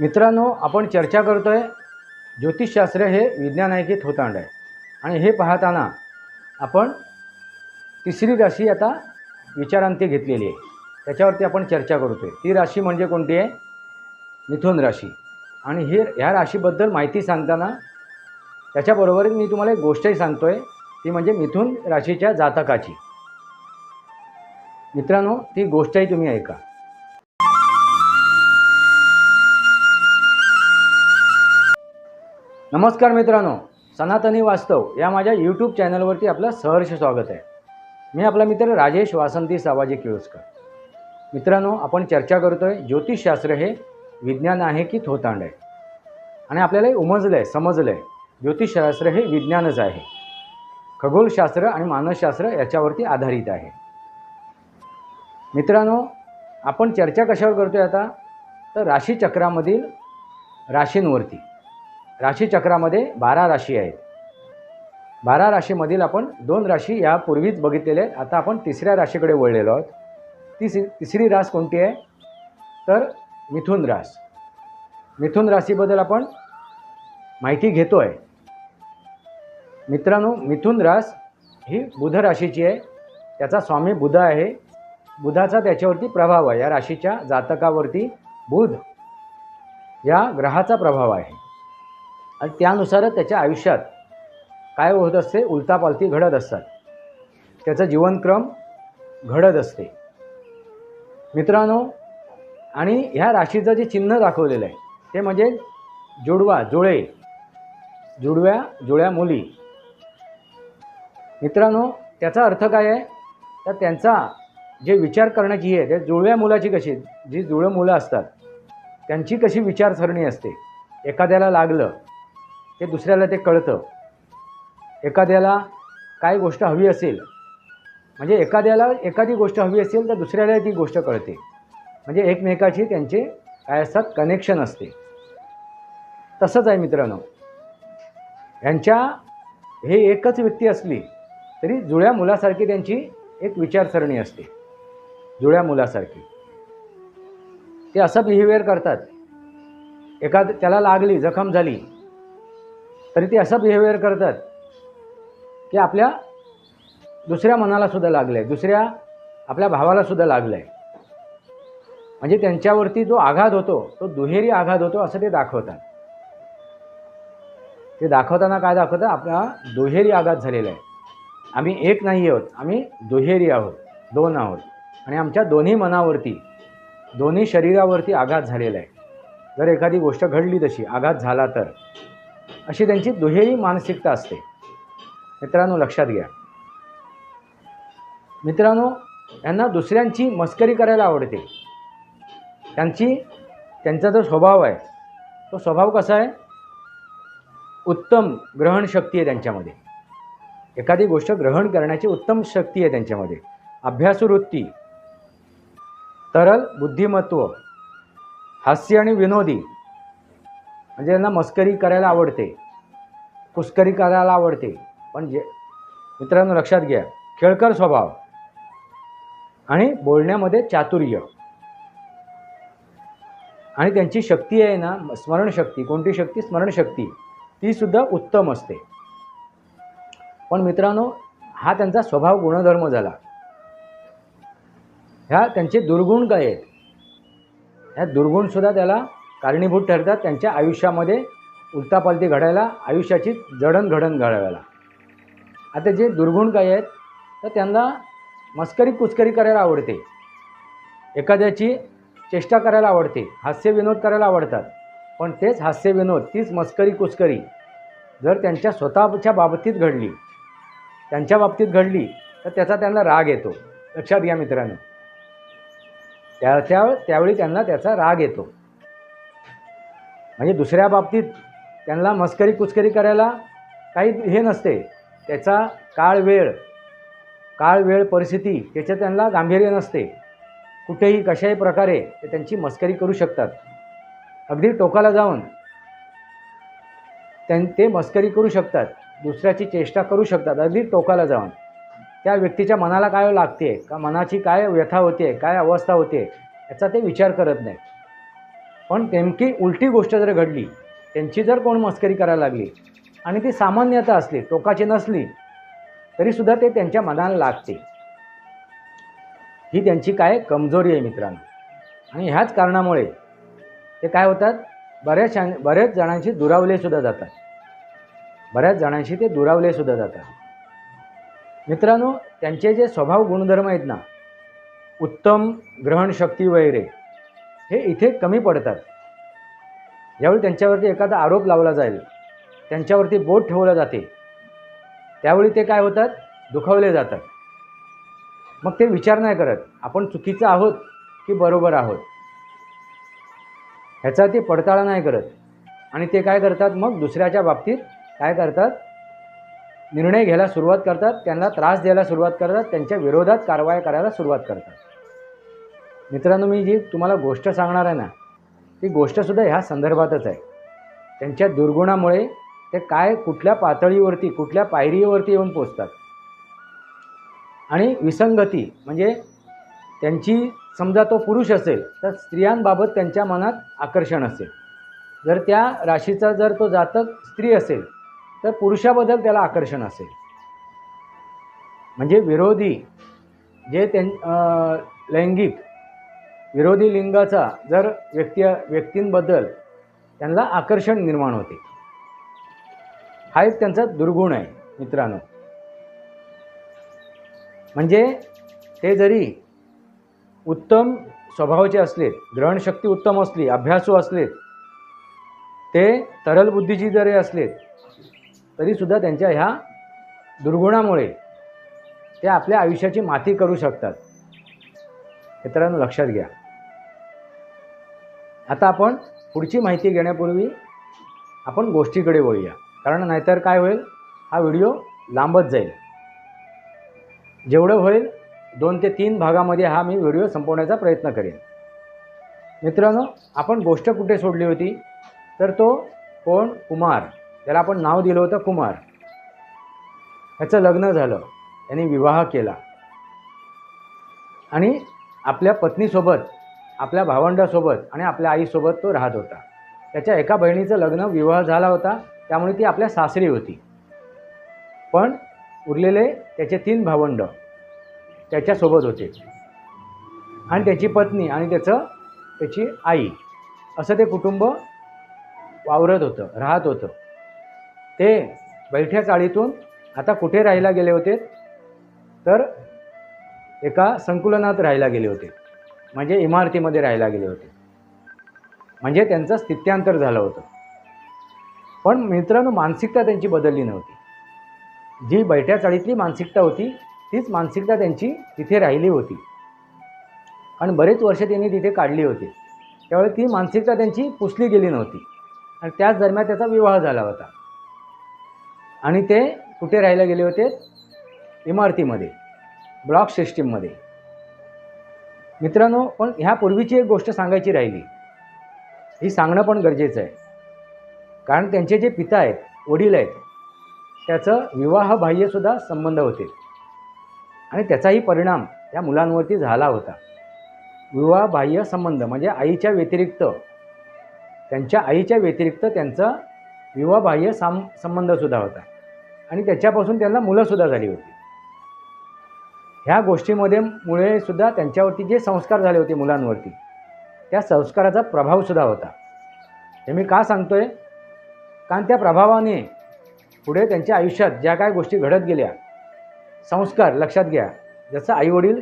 मित्रांनो आपण चर्चा करतो आहे ज्योतिषशास्त्र हे विज्ञान आहे की थोतांड आहे. आणि हे पाहताना आपण तिसरी राशी आता विचारांती घेतलेली आहे. त्याच्यावरती आपण चर्चा करतोय. ती राशी म्हणजे कोणती आहे? मिथुन राशी. आणि हे ह्या राशीबद्दल माहिती सांगताना त्याच्याबरोबर मी तुम्हाला एक गोष्टही सांगतो आहे ती म्हणजे मिथुन राशीच्या जातकाची. मित्रांनो ती गोष्टही तुम्ही ऐका. नमस्कार मित्रांनो सनातनी वास्तव या माझ्या यूट्यूब चॅनलवरती आपलं सहर्ष स्वागत आहे. मी आपला मित्र राजेश वासंती सावाजी किळुसकर. मित्रांनो आपण चर्चा करतो आहे ज्योतिषशास्त्र हे विज्ञान आहे की थोतांड आहे? आणि आपल्याला हे उमजलं आहे समजलं आहे ज्योतिषशास्त्र हे विज्ञानच आहे. खगोलशास्त्र आणि मानसशास्त्र याच्यावरती आधारित आहे. मित्रांनो आपण चर्चा कशावर करतो आहे आता? तर राशीचक्रामधील राशींवरती. राशीचक्रामध्ये बारा राशी आहेत. बारा राशीमधील आपण दोन राशी यापूर्वीच बघितलेल्या आहेत. आता आपण तिसऱ्या राशीकडे वळलेलो आहोत. तिस तिसरी रास कोणती आहे? तर मिथुन रास. मिथुन राशीबद्दल आपण माहिती घेतो आहे मित्रांनो मिथुन रास ही बुध राशीची आहे. त्याचा स्वामी बुध आहे. बुधाचा त्याच्यावरती प्रभाव आहे. या राशीच्या जातकावरती बुध या ग्रहाचा प्रभाव आहे. आणि त्यानुसारच त्याच्या आयुष्यात काय होत असते? उलतापालती घडत असतात. त्याचा जीवनक्रम घडत असते. मित्रांनो आणि ह्या राशीचं जे चिन्ह दाखवलेलं आहे ते म्हणजे जुडवा जुळे. जुडव्या जुळ्या मुली. मित्रांनो त्याचा अर्थ काय आहे? तर त्यांचा जे विचार करण्याची आहे ते जुळव्या मुलाची कशी जी जुळं मुलं असतात त्यांची कशी विचारसरणी असते? एखाद्याला लागलं ते दुसऱ्याला ते कळतं. एखाद्याला काय गोष्ट हवी असेल म्हणजे एखाद्याला एखादी गोष्ट हवी असेल तर दुसऱ्याला ती गोष्ट कळते. म्हणजे एकमेकाची त्यांचे काय असतात कनेक्शन असते. तसंच आहे मित्रांनो. ह्यांच्या हे एकच व्यक्ती असली तरी जुळ्या मुलासारखी त्यांची एक विचारसरणी असते. जुळ्या मुलासारखी. ते असं बिहेवियर करतात. एखाद त्याला लागली जखम झाली तरी ते असं बिहेवियर करतात की आपल्या दुसऱ्या मनालासुद्धा लागलं आहे दुसऱ्या आपल्या भावालासुद्धा लागलं आहे म्हणजे त्यांच्यावरती जो आघात होतो तो दुहेरी आघात होतो असं ते दाखवतात. ते दाखवताना काय दाखवतात? आपला दुहेरी आघात झालेला आहे. आम्ही एक नाही आहोत आम्ही दुहेरी आहोत दोन आहोत. आणि आमच्या दोन्ही मनावरती दोन्ही शरीरावरती आघात झालेला आहे. जर एखादी गोष्ट घडली तशी आघात झाला तर. अशी त्यांची दुहेरी मानसिकता असते. मित्रांनो लक्षात घ्या. मित्रांनो यांना दुसऱ्यांची मस्करी करायला आवडते. त्यांची त्यांचा जो स्वभाव आहे तो स्वभाव कसा आहे? उत्तम ग्रहणशक्ती आहे त्यांच्यामध्ये. एखादी गोष्ट ग्रहण करण्याची उत्तम शक्ती आहे त्यांच्यामध्ये. अभ्यासवृत्ती तरल बुद्धिमत्व हास्य आणि विनोदी म्हणजे त्यांना मस्करी करायला आवडते. कुस्करी करायला आवडते. पण जे मित्रांनो लक्षात घ्या. खेळकर स्वभाव. आणि बोलण्यामध्ये चातुर्य. आणि त्यांची शक्ती आहे ना स्मरणशक्ती. कोणती शक्ती? स्मरणशक्ती. ती सुद्धा उत्तम असते. पण मित्रांनो हा त्यांचा स्वभाव गुणधर्म झाला. ह्या त्यांचे दुर्गुण काय आहेत? ह्या दुर्गुणसुद्धा त्याला कारणीभूत ठरतात त्यांच्या आयुष्यामध्ये उलतापालती घडायला आयुष्याची जडणघडण घडवायला आता जे दुर्गुण काही आहेत तर त्यांना मस्करी कुस्करी करायला आवडते. एखाद्याची चेष्टा करायला आवडते हास्यविनोद करायला आवडतात पण तेच हास्यविनोद तीच मस्करी कुस्करी जर त्यांच्या स्वतःच्या बाबतीत घडली त्यांच्या बाबतीत घडली तर त्याचा त्यांना राग येतो. लक्षात घ्या मित्रांनो. त्या त्या त्यावेळी त्यांना त्याचा राग येतो. म्हणजे दुसऱ्या बाबतीत त्यांना मस्करी कुचकरी करायला काही हे नसते. त्याचा काळ वेळ काळ वेळ परिस्थिती त्याचं त्यांना गांभीर्य नसते. कुठेही कशाही प्रकारे ते त्यांची मस्करी करू शकतात. अगदी टोकाला जाऊन त्यां ते मस्करी करू शकतात. दुसऱ्याची चेष्टा करू शकतात. अगदी टोकाला जाऊन. त्या व्यक्तीच्या मनाला काय लागते? का मनाची काय व्यथा होते? काय अवस्था होते? याचा ते विचार करत नाही पण नेमकी उलटी गोष्ट जर घडली त्यांची जर कोण मस्करी करायला लागली आणि ती सामान्यता असली टोकाची नसली तरीसुद्धा ते त्यांच्या मनाला लागते. ही त्यांची काय कमजोरी आहे मित्रांनो. आणि ह्याच कारणामुळे ते काय होतात बऱ्याच बऱ्याच जणांशी दुरावलेसुद्धा जातात. बऱ्याच जणांशी ते दुरावले सुद्धा जातात. मित्रांनो त्यांचे जे स्वभाव गुणधर्म आहेत ना उत्तम ग्रहणशक्ती वगैरे हे इथे कमी पडतात. ज्यावेळी त्यांच्यावरती एखादा आरोप लावला जाईल. त्यांच्यावरती बोट ठेवलं जाते. त्यावेळी ते काय होतात? दुखावले जातात. मग ते विचार नाही करत. आपण चुकीचं आहोत की बरोबर आहोत? ह्याचा ते पडताळा नाही करत. आणि ते काय करतात? मग दुसऱ्याच्या बाबतीत काय करतात? निर्णय घ्यायला सुरुवात करतात. त्यांना त्रास द्यायला सुरुवात करतात. त्यांच्या विरोधात कारवाया करायला सुरुवात करतात. मित्रांनो मी जी तुम्हाला गोष्ट सांगणार आहे ना ती गोष्टसुद्धा ह्या संदर्भातच आहे. त्यांच्या दुर्गुणामुळे ते काय कुठल्या पातळीवरती कुठल्या पायरीवरती येऊन पोचतात. आणि विसंगती म्हणजे त्यांची समजा तो पुरुष असेल तर स्त्रियांबाबत त्यांच्या मनात आकर्षण असेल. जर त्या राशीचा जर तो जातक स्त्री असेल तर पुरुषाबद्दल त्याला आकर्षण असेल. म्हणजे विरोधी जे त्यां लैंगिक विरोधी लिंगाचा जर व्यक्ती व्यक्तींबद्दल त्यांना आकर्षण निर्माण होते. हा एक त्यांचा दुर्गुण आहे मित्रांनो. म्हणजे ते जरी उत्तम स्वभावाचे असले ग्रहणशक्ती उत्तम असली अभ्यासू असलेत ते तरल बुद्धीची जरी असलेत तरीसुद्धा त्यांच्या ह्या दुर्गुणामुळे ते आपल्या आयुष्याची माती करू शकतात. मित्रांनो लक्षात घ्या. आता आपण पुढची माहिती घेण्यापूर्वी आपण गोष्टीकडे वळूया. कारण नाहीतर काय होईल? हा व्हिडिओ लांबच जाईल. जेवढं होईल दोन ते तीन भागामध्ये हा मी व्हिडिओ संपवण्याचा प्रयत्न करेन. मित्रांनो आपण गोष्ट कुठे सोडली होती? तर तो कोण? कुमार. त्याला आपण नाव दिलं होतं कुमार. ह्याचं लग्न झालं. त्याने विवाह केला. आणि आपल्या पत्नीसोबत आपल्या भावंडासोबत आणि आपल्या आईसोबत तो राहत होता. त्याच्या एका बहिणीचं लग्न विवाह झाला होता त्यामुळे ती आपल्या सासरी होती. पण उरलेले त्याचे तीन भावंड त्याच्यासोबत होते. आणि त्याची पत्नी आणि त्याचं त्याची आई असं ते कुटुंब वावरत होतं राहत होतं. ते बैठ्या चाळीतून आता कुठे राहायला गेले होते? तर एका संकुलनात राहायला गेले होते. म्हणजे इमारतीमध्ये राहायला गेले होते. म्हणजे त्यांचं स्थित्यांतर झालं होतं. पण मित्रांनो मानसिकता त्यांची बदलली नव्हती. जी बैठ्या चाळीतली मानसिकता होती तीच मानसिकता त्यांची तिथे राहिली होती. आणि बरेच वर्ष त्यांनी तिथे काढली होती. त्यावेळी ती मानसिकता त्यांची पुसली गेली नव्हती. आणि त्याच दरम्यान त्याचा विवाह झाला होता. आणि ते कुठे राहायला गेले होते? इमारतीमध्ये ब्लॉक सिस्टीममध्ये. मित्रांनो पण ह्यापूर्वीची एक गोष्ट सांगायची राहिली. ही सांगणं पण गरजेचं आहे. कारण त्यांचे जे पिता आहेत वडील आहेत त्याचं विवाहबाह्यसुद्धा संबंध होते. आणि त्याचाही परिणाम त्या मुलांवरती झाला होता. विवाहबाह्य संबंध म्हणजे आईच्या व्यतिरिक्त त्यांच्या आईच्या व्यतिरिक्त त्यांचा विवाहबाह्य साम संबंधसुद्धा होता. आणि त्याच्यापासून त्यांना मुलंसुद्धा झाली होती. ह्या गोष्टीमध्ये मुळे सुद्धा त्यांच्यावरती जे संस्कार झाले होते मुलांवरती त्या संस्काराचा प्रभावसुद्धा होता. हे मी का सांगतो आहे कारण त्या प्रभावाने पुढे त्यांच्या आयुष्यात ज्या काय गोष्टी घडत गेल्या संस्कार लक्षात घ्या. जसं आईवडील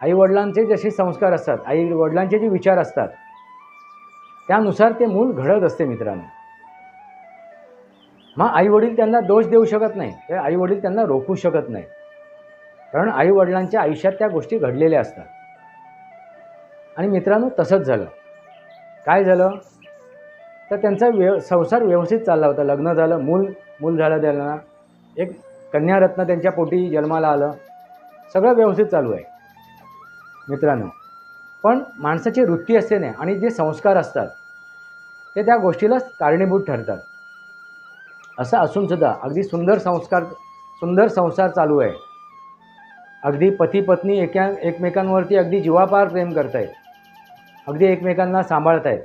आईवडिलांचे जसे संस्कार असतात आई वडिलांचे जे विचार असतात त्यानुसार ते मूल घडत असते मित्रांनो. मग आईवडील त्यांना दोष देऊ शकत नाही ते आईवडील त्यांना रोखू शकत नाही. कारण आईवडिलांच्या आयुष्यात त्या गोष्टी घडलेल्या असतात. आणि मित्रांनो तसंच झालं. काय झालं? तर त्यांचा व्यव संसार व्यवस्थित चालला होता. लग्न झालं मूल मूल झालं त्यांना. एक कन्यारत्न त्यांच्या पोटी जन्माला आलं. सगळं व्यवस्थित चालू आहे. मित्रांनो पण माणसाची वृत्ती असते नाही आणि जे संस्कार असतात ते त्या गोष्टीलाच कारणीभूत ठरतात. असं असूनसुद्धा अगदी सुंदर संस्कार सुंदर संसार चालू आहे. अगदी पती पत्नी एका एकमेकांवरती अगदी जीवापार प्रेम करत आहेत अगदी एकमेकांना सांभाळत आहेत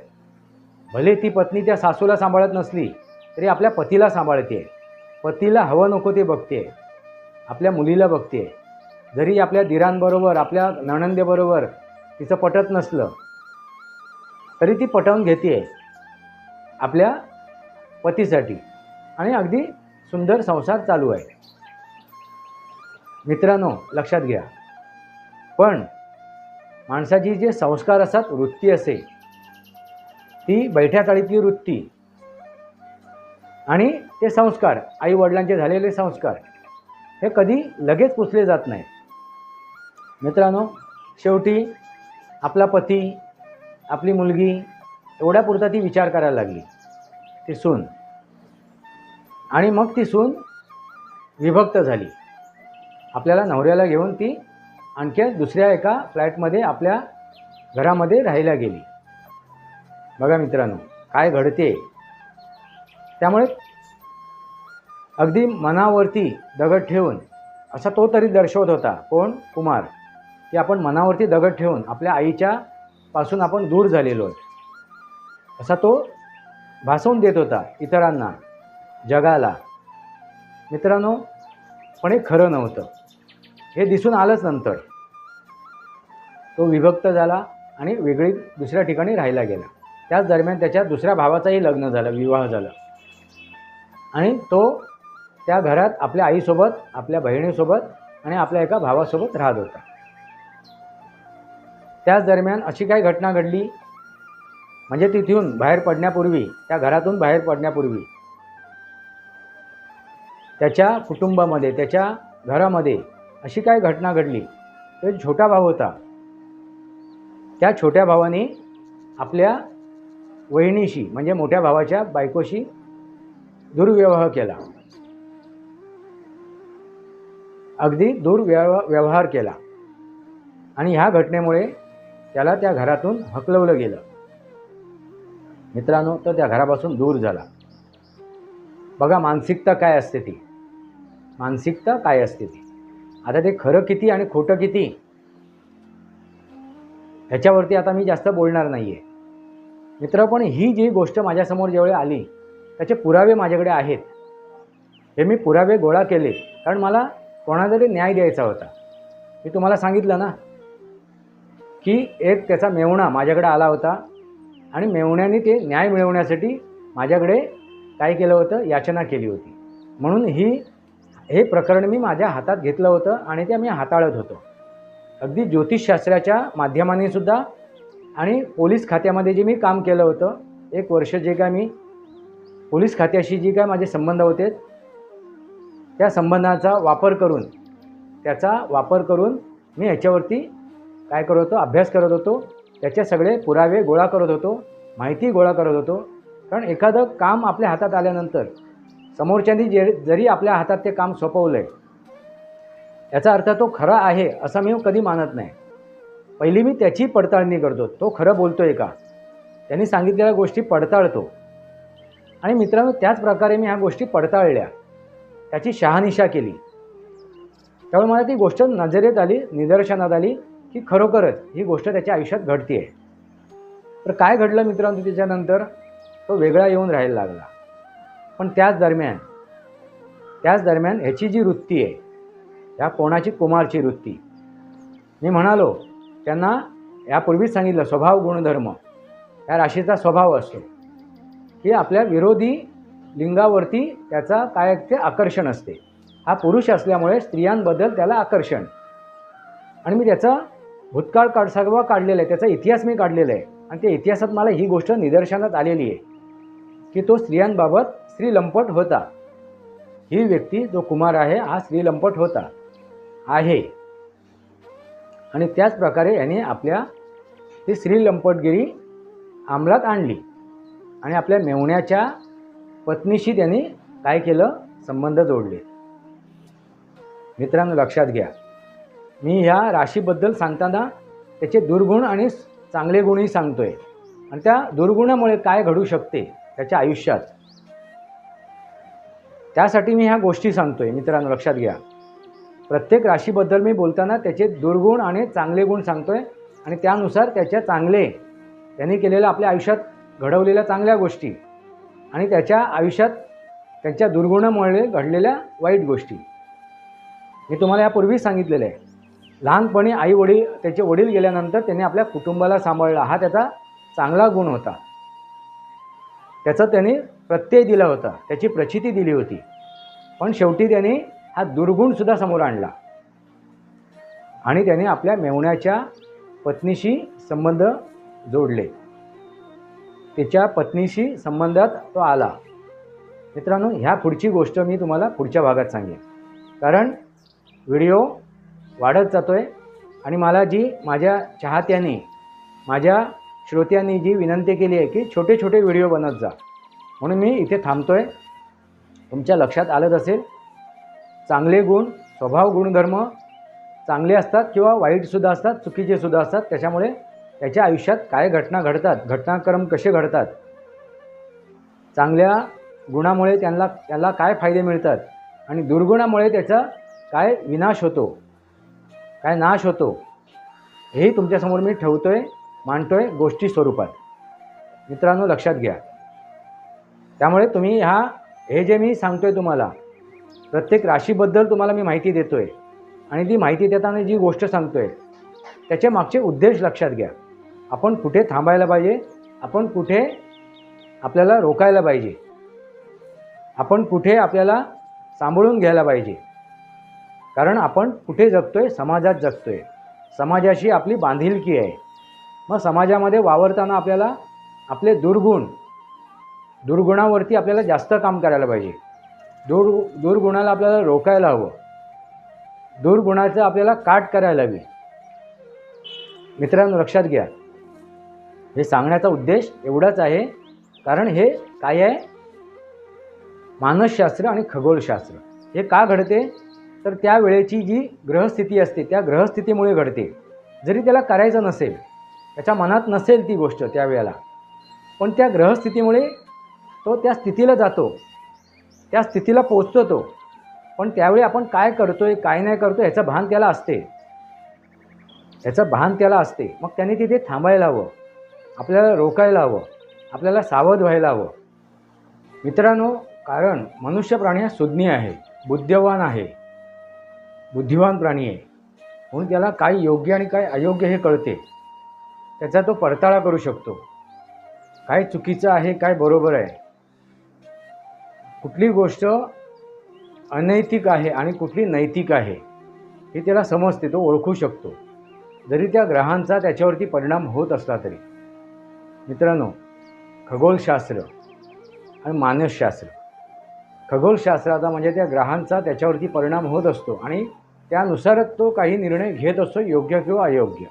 भले ती पत्नी त्या सासूला सांभाळत नसली तरी आपल्या पतीला सांभाळते पतीला हवं नको ते बघते आपल्या मुलीला बघते जरी आपल्या दिरांबरोबर आपल्या नणंदेबरोबर तिचं पटत नसलं तरी ती पटवून घेते आपल्या पतीसाठी. आणि अगदी सुंदर संसार चालू आहे. मित्रांनो लक्षात घ्या. पण माणसाची जे संस्कार असतात वृत्ती असे ती बैठ्या चाळीतली वृत्ती आणि ते संस्कार आई वडिलांचे झालेले संस्कार हे कधी लगेच पुसले जात नाहीत. मित्रांनो शेवटी आपला पती आपली मुलगी एवढ्यापुरता ती विचार करायला लागली. ती सून आणि मग ती सून विभक्त झाली. आपल्याला नवऱ्याला घेऊन ती आणखी दुसऱ्या एका फ्लॅटमध्ये आपल्या घरामध्ये राहायला गेली. बघा मित्रांनो काय घडते? त्यामुळे अगदी मनावरती दगड ठेवून असा तो तरी दर्शवत होता कोण? कुमार. की आपण मनावरती दगड ठेवून आपल्या आईच्या पासून आपण दूर झालेलो आहोत. असा तो भासवून देत होता इतरांना जगाला. मित्रांनो पण हे खरं नव्हतं. हे दिसून आलंच नंतर. तो विभक्त झाला आणि वेगळी दुसऱ्या ठिकाणी राहायला गेला. त्याच दरम्यान त्याच्या दुसऱ्या भावाचाही लग्न झालं विवाह झाला. आणि तो त्या घरात आपल्या आईसोबत आपल्या बहिणीसोबत आणि आपल्या एका भावासोबत राहत होता. त्याच दरम्यान अशी काही घटना घडली? म्हणजे तिथून बाहेर पडण्यापूर्वी त्या घरातून बाहेर पडण्यापूर्वी त्याच्या कुटुंबामध्ये त्याच्या घरामध्ये अशी काय घटना घडली? तो छोटा भाऊ होता. त्या छोट्या भावाने आपल्या वहिनीशी म्हणजे मोठ्या भावाच्या बायकोशी दुर्व्यवहार केला. अगदी दुर्व्यव व्यवहार केला. आणि ह्या घटनेमुळे त्याला त्या घरातून हकलवलं गेलं. मित्रांनो तर त्या घरापासून दूर झाला. बघा मानसिकता काय असते ती. मानसिकता काय असते ती? आता ते खरं किती आणि खोटं किती? ह्याच्यावरती आता मी जास्त बोलणार नाही आहे मित्र पण ही जी गोष्ट माझ्यासमोर ज्यावेळी आली त्याचे पुरावे माझ्याकडे आहेत. हे मी पुरावे गोळा केले कारण मला कोणातरी न्याय द्यायचा होता. मी तुम्हाला सांगितलं ना की एक त्याचा मेवणा माझ्याकडे आला होता आणि मेवण्याने ते न्याय मिळवण्यासाठी माझ्याकडे काय केलं होतं? याचना केली होती. म्हणून ही हे प्रकरण मी माझ्या हातात घेतलं होतं आणि ते मी हाताळत होतो. अगदी ज्योतिषशास्त्राच्या माध्यमाने सुद्धा आणि पोलीस खात्यामध्ये जे मी काम केलं होतं एक वर्ष जे काय मी पोलीस खात्याशी जे काय माझे संबंध होते त्या संबंधाचा वापर करून त्याचा वापर करून मी ह्याच्यावरती काय करत होतो अभ्यास करत होतो त्याचे सगळे पुरावे गोळा करत होतो माहिती गोळा करत होतो. कारण एखादं काम आपल्या हातात आल्यानंतर समोरच्यांनी जे जरी आपल्या हातात ते काम सोपवलं आहे याचा अर्थ तो खरा आहे असं मी कधी मानत नाही. पहिली मी त्याची पडताळणी करतो. तो खरं बोलतो आहे का? त्यांनी सांगितलेल्या गोष्टी पडताळतो. आणि मित्रांनो त्याच प्रकारे मी ह्या गोष्टी पडताळल्या. त्याची शहानिशा केली. त्यामुळे मला ती गोष्ट नजरेत आली निदर्शनात आली की खरोखरच ही गोष्ट त्याच्या आयुष्यात घडते आहे तर काय घडलं मित्रांनो त्याच्यानंतर तो वेगळा येऊन राहायला लागला. पण त्याच दरम्यान त्याच दरम्यान ह्याची जी वृत्ती आहे ह्या कोणाची? कुमारची वृत्ती. मी म्हणालो त्यांना यापूर्वीच सांगितलं स्वभाव गुणधर्म या राशीचा स्वभाव असतो. की आपल्या विरोधी लिंगावरती त्याचा काय ते आकर्षण असते. हा पुरुष असल्यामुळे स्त्रियांबद्दल त्याला आकर्षण. आणि मी त्याचा भूतकाळ काढ सगळं काढलेला आहे त्याचा इतिहास मी काढलेला आहे. आणि त्या इतिहासात मला ही गोष्ट निदर्शनात आलेली आहे की तो स्त्रियांबाबत स्त्रीलंपट होता. ही व्यक्ती जो कुमार आहे हा स्त्रीलंपट होता. आहे. आणि त्याच प्रकारे याने आपल्या ती स्त्रीलंपटगिरी अंमलात आणली. आणि आपल्या मेवण्याच्या पत्नीशी त्यांनी काय केलं? संबंध जोडले. मित्रांनो लक्षात घ्या. मी ह्या राशीबद्दल सांगताना त्याचे दुर्गुण आणि चांगले गुणही सांगतोय. आणि त्या दुर्गुणामुळे काय घडू शकते? त्याच्या आयुष्यात. त्यासाठी मी ह्या गोष्टी सांगतोय मित्रांनो लक्षात घ्या. प्रत्येक राशीबद्दल मी बोलताना त्याचे दुर्गुण आणि चांगले गुण सांगतोय आणि त्यानुसार त्याच्या चांगले त्यांनी केलेल्या आपल्या आयुष्यात घडवलेल्या चांगल्या गोष्टी आणि त्याच्या आयुष्यात त्यांच्या दुर्गुणामुळे घडलेल्या वाईट गोष्टी. मी तुम्हाला यापूर्वीच सांगितलेलं आहे. लहानपणी आई वडील त्याचे वडील गेल्यानंतर त्याने आपल्या कुटुंबाला सांभाळला. हा त्याचा चांगला गुण होता. त्याचं त्याने प्रत्यय दिला होता. त्याची प्रचिती दिली होती. पण शेवटी त्याने हा दुर्गुणसुद्धा समोर आणला. आणि त्याने आपल्या मेवण्याच्या पत्नीशी संबंध जोडले. त्याच्या पत्नीशी संबंधात तो आला. मित्रांनो ह्या पुढची गोष्ट मी तुम्हाला पुढच्या भागात सांगेन. कारण व्हिडिओ वाढत जातो आहे आणि मला जी माझ्या चाहत्यांनी माझ्या श्रोत्यांनी जी विनंती केली आहे की छोटे छोटे व्हिडिओ बनत जा. म्हणून मी इथे थांबतो आहे तुमच्या लक्षात आलंच असेल चांगले गुण स्वभाव गुणधर्म चांगले असतात किंवा वाईटसुद्धा असतात चुकीचेसुद्धा असतात त्याच्यामुळे त्याच्या आयुष्यात काय घटना घडतात घटनाक्रम कसे घडतात चांगल्या गुणामुळे त्यांना त्याला काय फायदे मिळतात आणि दुर्गुणामुळे त्याचा काय विनाश होतो काय नाश होतो हेही तुमच्यासमोर मी ठेवतो आहे मांडतो आहे गोष्टी स्वरूपात. मित्रांनो लक्षात घ्या. त्यामुळे तुम्ही ह्या हे जे मी सांगतो आहे तुम्हाला प्रत्येक राशीबद्दल तुम्हाला मी माहिती देतो आहे आणि ती माहिती देताना जी गोष्ट सांगतो आहे त्याच्या मागचे उद्देश लक्षात घ्या. आपण कुठे थांबायला पाहिजे? आपण कुठे आपल्याला रोकायला पाहिजे? आपण कुठे आपल्याला सांभाळून घ्यायला पाहिजे? कारण आपण कुठे जगतो आहे समाजात जगतो आहे समाजाशी आपली बांधिलकी आहे. मग समाजामध्ये वावरताना आपल्याला आपले दुर्गुण दुर्गुणावरती आपल्याला जास्त काम करायला पाहिजे. दुर् दुर्गुणाला आपल्याला रोखायला हवं. दुर्गुणाचं आपल्याला काट करायला हवी. मित्रांनो लक्षात घ्या. हे सांगण्याचा उद्देश एवढाच आहे कारण हे काय आहे? मानसशास्त्र आणि खगोलशास्त्र. हे का घडते? तर त्यावेळेची जी ग्रहस्थिती असते त्या ग्रहस्थितीमुळे घडते. जरी त्याला करायचं नसेल त्याच्या मनात नसेल ती गोष्ट त्यावेळेला पण त्या ग्रहस्थितीमुळे तो त्या स्थितीला जातो. त्या स्थितीला पोचतो तो पण त्यावेळी आपण काय करतोय काय नाही करतो ह्याचं भान त्याला असते. ह्याचं भान त्याला असते. मग त्याने तिथे थांबायला हवं. आपल्याला रोकायला हवं. आपल्याला सावध व्हायला हवं. मित्रांनो कारण मनुष्य प्राणी हा सुज्ञ आहे बुद्धिवान आहे. बुद्धिवान प्राणी आहे. म्हणून त्याला काय योग्य आणि काय अयोग्य हे कळते. त्याचा तो पडताळा करू शकतो. काय चुकीचं आहे काय बरोबर आहे. कुठली गोष्ट अनैतिक आहे आणि कुठली नैतिक आहे हे त्याला समजते तो ओळखू शकतो. जरी त्या ग्रहांचा त्याच्यावरती परिणाम होत असला तरी. मित्रांनो खगोलशास्त्र आणि मानसशास्त्र. खगोलशास्त्राचा म्हणजे त्या ग्रहांचा त्याच्यावरती परिणाम होत असतो आणि त्यानुसारच तो काही निर्णय घेत असतो योग्य किंवा अयोग्य.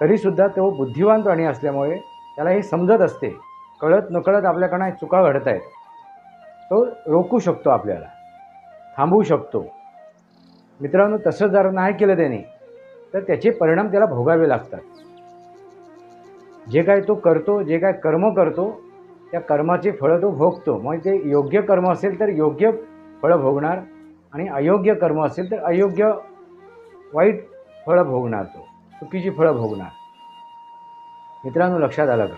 तरीसुद्धा तो बुद्धिवान प्राणी असल्यामुळे त्याला हे समजत असते. कळत नकळत आपल्याकडनं चुका घडत आहेत तो रोखू शकतो आपल्याला. थांबवू शकतो. मित्रांनो तसं जर नाही केलं त्याने तर त्याचे परिणाम त्याला भोगावे लागतात. जे काय तो करतो जे काय कर्म करतो त्या कर्माची फळं तो भोगतो. मग ते योग्य कर्म असेल तर योग्य फळं भोगणार आणि अयोग्य कर्म असेल तर अयोग्य वाईट फळं भोगणार तो चुकीची फळं भोगणार. मित्रांनो लक्षात आलं का?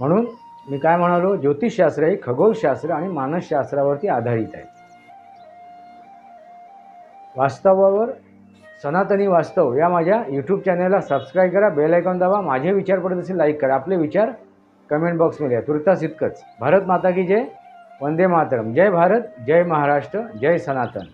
म्हणून मी काय म्हणालो? ज्योतिषशास्त्र हे खगोलशास्त्र आणि मानसशास्त्रावरती आधारित आहे. वास्तवावर सनातनी वास्तव या माझ्या यूट्यूब चॅनलला सबस्क्राईब करा बेल आयकॉन दाबा माझे विचार पडत असेल लाईक करा. आपले विचार कमेंट बॉक्समध्ये आहे तुर्तास इतकंच. भारत माता की जय. वंदे मातरम. जय भारत जय महाराष्ट्र जय सनातन.